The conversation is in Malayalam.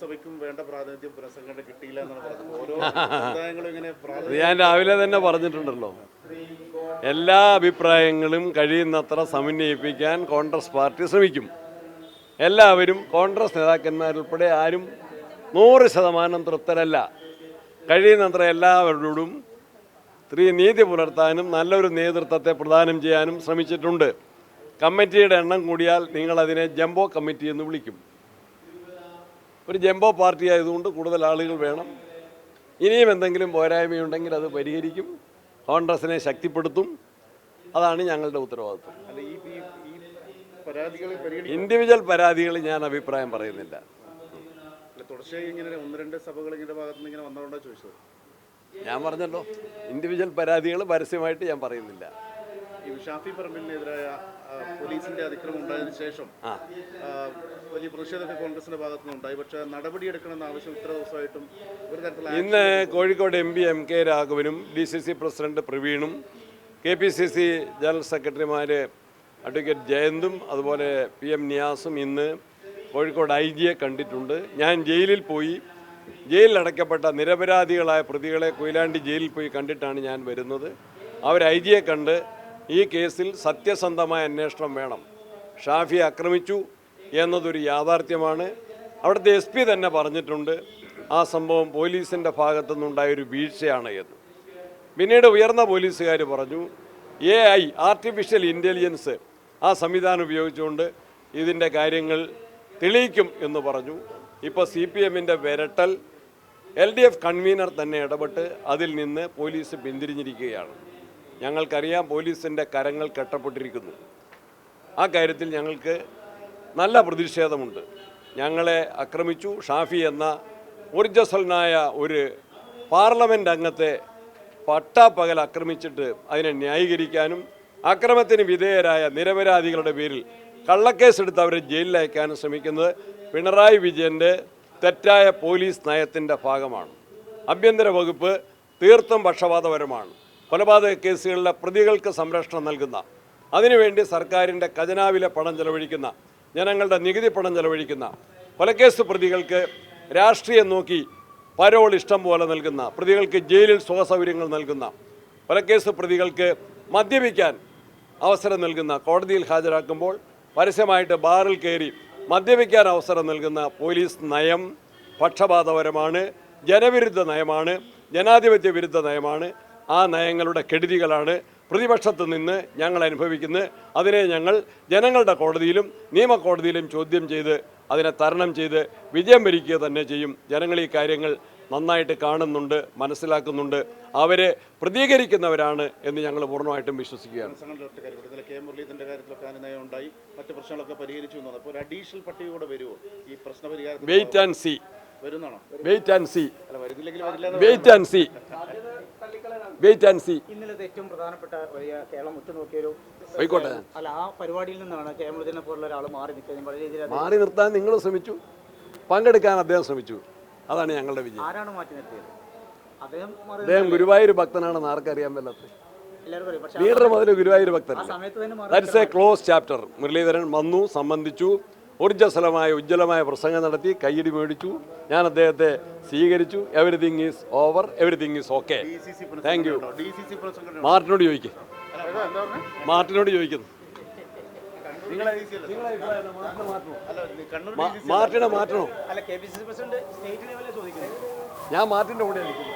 സഭയ്ക്കും വേണ്ട പ്രാതിനിധ്യം പുനഃസംഘടന കിട്ടിയില്ല എന്നാണ് പറഞ്ഞത്. ഓരോ സമുദായങ്ങളും ഇങ്ങനെ അത് ഞാൻ രാവിലെ തന്നെ പറഞ്ഞിട്ടുണ്ടല്ലോ. എല്ലാ അഭിപ്രായങ്ങളും കഴിയുന്നത്ര സമന്വയിപ്പിക്കാൻ കോൺഗ്രസ് പാർട്ടി ശ്രമിക്കും. എല്ലാവരും കോൺഗ്രസ് നേതാക്കന്മാരുൾപ്പെടെ ആരും നൂറ് ശതമാനം തൃപ്തരല്ല. കഴിയുന്നത്ര എല്ലാവരോടും സ്ത്രീ നീതി പുലർത്താനും നല്ലൊരു നേതൃത്വത്തെ പ്രദാനം ചെയ്യാനും ശ്രമിച്ചിട്ടുണ്ട്. കമ്മിറ്റിയുടെ എണ്ണം കൂടിയാൽ നിങ്ങളതിനെ ജംബോ കമ്മിറ്റി എന്ന് വിളിക്കും. ഒരു ജംബോ പാർട്ടി ആയതുകൊണ്ട് കൂടുതൽ ആളുകൾ വേണം. ഇനിയും എന്തെങ്കിലും പോരായ്മയുണ്ടെങ്കിൽ അത് പരിഹരിക്കും. കോൺഗ്രസിനെ ശക്തിപ്പെടുത്തും. അതാണ് ഞങ്ങളുടെ ഉത്തരവാദിത്വം. ഇൻഡിവിജ്വൽ പരാതികൾ ഞാൻ അഭിപ്രായം പറയുന്നില്ല. തുടർച്ചയായി ഇങ്ങനെ ഒന്ന് രണ്ട് സഭകൾ ഇങ്ങനെ ഭാഗത്ത് നിന്ന് ഇങ്ങനെ വന്നതുകൊണ്ടാണ് ചോദിച്ചത്? ഞാൻ പറഞ്ഞല്ലോ ഇൻഡിവിജ്വൽ പരാതികൾ പരസ്യമായിട്ട് ഞാൻ പറയുന്നില്ല. ഈ ഷാഫി പറമ്പിലിനെതിരായ പോലീസിന്റെ അതിക്രമം ഉണ്ടായതിനു ശേഷം വലിയ പ്രതിഷേധമൊക്കെ കോൺഗ്രസിന്റെ ഭാഗത്തു നിന്നുണ്ടായി പക്ഷേ നടപടിയെടുക്കണമെന്ന ആവശ്യം ഇത്ര ദിവസമായിട്ടും ഒരു തരത്തിലുള്ള ഇന്ന് Kozhikode M P M K രാഘവനും D C C president പ്രവീണും K P C C general സെക്രട്ടറിമാർ അഡ്വക്കേറ്റ് ജയന്തും അതുപോലെ പി എം നിയാസും ഇന്ന് കോഴിക്കോട് ഐ ജിയെ കണ്ടിട്ടുണ്ട്. ഞാൻ ജയിലിൽ പോയി ജയിലിൽ അടയ്ക്കപ്പെട്ട നിരപരാധികളായ പ്രതികളെ കൊയിലാണ്ടി ജയിലിൽ പോയി കണ്ടിട്ടാണ് ഞാൻ വരുന്നത്. അവർ ഐ ജിയെ കണ്ട് ഈ കേസിൽ സത്യസന്ധമായ അന്വേഷണം വേണം. ഷാഫി ആക്രമിച്ചു എന്നതൊരു യാഥാർത്ഥ്യമാണ്. അവിടുത്തെ എസ് പി തന്നെ പറഞ്ഞിട്ടുണ്ട് ആ സംഭവം പോലീസിന്റെ ഭാഗത്തുനിന്നുണ്ടായൊരു വീഴ്ചയാണ് എന്ന്. പിന്നീട് ഉയർന്ന പോലീസുകാർ പറഞ്ഞു എ ഐ ആർട്ടിഫിഷ്യൽ ഇന്റലിജൻസ് ആ സംവിധാനം ഉപയോഗിച്ചുകൊണ്ട് ഇതിന്റെ കാര്യങ്ങൾ തെളിയിക്കും എന്ന് പറഞ്ഞു. ഇപ്പോൾ സി പി എമ്മിന്റെ വിരട്ടൽ എൽ ഡി എഫ് കൺവീനർ തന്നെ ഇടപെട്ട് അതിൽ നിന്ന് പോലീസ് പിന്തിരിഞ്ഞിരിക്കുകയാണ്. ഞങ്ങൾക്കറിയാം പോലീസിന്റെ കരങ്ങൾ കെട്ടപ്പെട്ടിരിക്കുന്നു. ആ കാര്യത്തിൽ ഞങ്ങൾക്ക് നല്ല പ്രതിഷേധമുണ്ട്. ഞങ്ങളെ ആക്രമിച്ചു. ഷാഫി എന്ന ഊർജസ്വലനായ ഒരു പാർലമെന്റ് അംഗത്തെ പട്ടാപ്പകൽ ആക്രമിച്ചിട്ട് അതിനെ ന്യായീകരിക്കാനും അക്രമത്തിന് വിധേയരായ നിരപരാധികളുടെ പേരിൽ കള്ളക്കേസെടുത്ത് അവരെ ജയിലിൽ അയക്കാനും ശ്രമിക്കുന്നത് പിണറായി വിജയന്റെ തെറ്റായ പോലീസ് നയത്തിന്റെ ഭാഗമാണ്. ആഭ്യന്തര വകുപ്പ് തീർത്തും പക്ഷപാതപരമാണ്. കൊലപാതക കേസുകളിലെ പ്രതികൾക്ക് സംരക്ഷണം നൽകുന്ന അതിനുവേണ്ടി സർക്കാരിന്റെ ഖജനാവിലെ പണം ചെലവഴിക്കുന്ന ജനങ്ങളുടെ നികുതി പണം ചെലവഴിക്കുന്ന കൊലക്കേസ് പ്രതികൾക്ക് രാഷ്ട്രീയം നോക്കി പരോൾ ഇഷ്ടം പോലെ നൽകുന്ന പ്രതികൾക്ക് ജയിലിൽ സുഖസൗകര്യങ്ങൾ നൽകുന്ന കൊലക്കേസ് പ്രതികൾക്ക് മദ്യപിക്കാൻ അവസരം നൽകുന്ന കോടതിയിൽ ഹാജരാക്കുമ്പോൾ പരസ്യമായിട്ട് ബാറിൽ കയറി മദ്യപിക്കാൻ അവസരം നൽകുന്ന പോലീസ് നയം പക്ഷപാതപരമാണ് ജനവിരുദ്ധ നയമാണ് ജനാധിപത്യ വിരുദ്ധ നയമാണ് ആ നയങ്ങളുടെ കെടുതികളാണ് പ്രതിപക്ഷത്ത് നിന്ന് ഞങ്ങൾ അനുഭവിക്കുന്നത്. അതിനെ ഞങ്ങൾ ജനങ്ങളുടെ കോടതിയിലും നിയമകോടതിയിലും ചോദ്യം ചെയ്ത് അതിനെ തരണം ചെയ്ത് വിജയം വരിക്കുക തന്നെ ചെയ്യും. ജനങ്ങൾ ഈ കാര്യങ്ങൾ നന്നായിട്ട് കാണുന്നുണ്ട് മനസ്സിലാക്കുന്നുണ്ട്. അവരെ പ്രതികരിക്കുന്നവരാണ് എന്ന് ഞങ്ങൾ പൂർണമായിട്ടും വിശ്വസിക്കുകയാണ്. കെ. കാര്യത്തിലൊക്കെ അനുനയം ഉണ്ടായി. മറ്റു പ്രശ്നങ്ങളൊക്കെ പരിഹരിച്ചു എന്നാണ് അപ്പോൾ ഒരു അഡീഷണൽ പട്ടിക കൂടെ വരുമോ? ഈ പ്രശ്ന wait and see wait and see അല്ല വരുന്നില്ലെങ്കിൽ വരില്ല wait and see wait and see ഇന്നലത്തെ ഏറ്റവും പ്രധാനപ്പെട്ട വലിയ കേരളം ഉറ്റുനോക്കിയൊരു ആയിക്കോട്ടെ. അല്ല ആ പരിപാടിയിൽ നിന്നാണ് കേരളത്തിനെ പോലുള്ള ഒരാൾ മാറി നിൽക്കുന്നത്. വളരെ രീതിയിൽ മാറി നിർത്താൻ നിങ്ങൾ ശ്രമിച്ചു. പങ്കെടുക്കാൻ അദ്ദേഹം ശ്രമിച്ചു. അതാണ് ഞങ്ങളുടെ വിജയം. ആരാണ് മാറ്റി നിർത്തിയത്? അദ്ദേഹം അദ്ദേഹം ഗുരുവായൂർ ഭക്തനാണെന്ന് ആർക്കറിയാൻ പക്ഷേ ലീഡർ മുതൽ ഗുരുവായൂർ തന്നെ that's a close chapter Muraleedharan വന്നു സംബന്ധിച്ചു. ഊർജസ്വലമായ ഉജ്ജ്വലമായ പ്രസംഗം നടത്തി കയ്യടി മേടിച്ചു. ഞാൻ അദ്ദേഹത്തെ സ്വീകരിച്ചു. Everything is over everything is okay thank you മാർട്ടിനോട് ചോദിക്കും. മാർട്ടിനോട് ചോദിക്കുന്നു. മാർട്ടിനെ മാറ്റണോ? ഞാൻ മാർട്ടിന്റെ കൂടെ നിൽക്കുന്നു